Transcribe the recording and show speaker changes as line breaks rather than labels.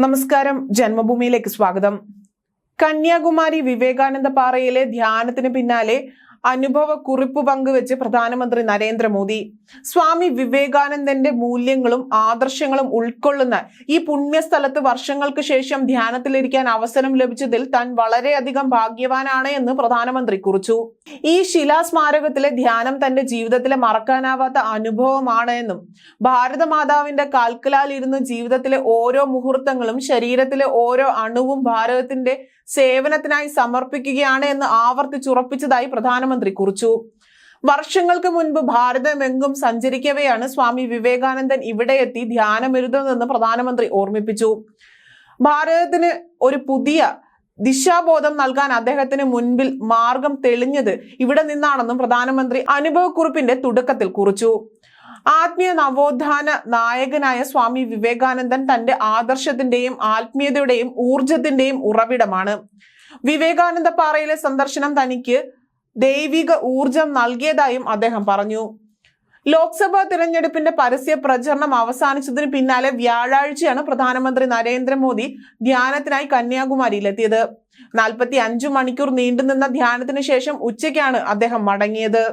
നമസ്കാരം. ജന്മഭൂമിയിലേക്ക് സ്വാഗതം. കന്യാകുമാരി വിവേകാനന്ദ പാറയിലെ ധ്യാനത്തിന് പിന്നാലെ അനുഭവ കുറിപ്പ് പങ്കുവെച്ച് പ്രധാനമന്ത്രി നരേന്ദ്രമോദി സ്വാമി വിവേകാനന്ദന്റെ മൂല്യങ്ങളും ആദർശങ്ങളും ഉൾക്കൊള്ളുന്ന ഈ പുണ്യസ്ഥലത്ത് വർഷങ്ങൾക്ക് ശേഷം ധ്യാനത്തിലിരിക്കാൻ അവസരം ലഭിച്ചതിൽ താൻ വളരെയധികം ഭാഗ്യവാനാണ് എന്ന് പ്രധാനമന്ത്രി കുറിച്ചു. ഈ ശിലാസ്മാരകത്തിലെ ധ്യാനം തന്റെ ജീവിതത്തിലെ മറക്കാനാവാത്ത അനുഭവമാണ് എന്നും ഭാരതമാതാവിന്റെ കാൽക്കലാൽ ഇരുന്ന് ജീവിതത്തിലെ ഓരോ മുഹൂർത്തങ്ങളും ശരീരത്തിലെ ഓരോ അണുവും ഭാരതത്തിന്റെ സേവനത്തിനായി സമർപ്പിക്കുകയാണ് എന്ന് ആവർത്തിച്ചുറപ്പിച്ചതായി പ്രധാനമന്ത്രി കുറിച്ചു. വർഷങ്ങൾക്ക് മുൻപ് ഭാരതമെങ്കും സഞ്ചരിക്കവെയാണ് സ്വാമി വിവേകാനന്ദൻ ഇവിടെ എത്തി ധ്യാനമരുതെന്ന് പ്രധാനമന്ത്രി ഓർമ്മിപ്പിച്ചു. ഭാരതത്തിന് ഒരു പുതിയ ദിശാബോധം നൽകാൻ അദ്ദേഹത്തിന് മുൻപിൽ മാർഗം തെളിഞ്ഞത് ഇവിടെ നിന്നാണെന്നും പ്രധാനമന്ത്രി അനുഭവക്കുറിപ്പിന്റെ തുടക്കത്തിൽ കുറിച്ചു. ആത്മീയ നവോത്ഥാന നായകനായ സ്വാമി വിവേകാനന്ദൻ തന്റെ ആദർശത്തിന്റെയും ആത്മീയതയുടെയും ഊർജത്തിന്റെയും ഉറവിടമാണ്. വിവേകാനന്ദ പാറയിലെ സന്ദർശനം തനിക്ക് ദൈവിക ഊർജം നൽകിയതായും അദ്ദേഹം പറഞ്ഞു. ലോക്സഭാ തിരഞ്ഞെടുപ്പിന്റെ പരസ്യ പ്രചരണം അവസാനിച്ചതിന് പിന്നാലെ വ്യാഴാഴ്ചയാണ് പ്രധാനമന്ത്രി നരേന്ദ്രമോദി ധ്യാനത്തിനായി കന്യാകുമാരിയിലെത്തിയത്. നാൽപ്പത്തി അഞ്ചു മണിക്കൂർ നീണ്ടുനിന്ന ധ്യാനത്തിന് ശേഷം ഉച്ചയ്ക്കാണ് അദ്ദേഹം മടങ്ങിയത്.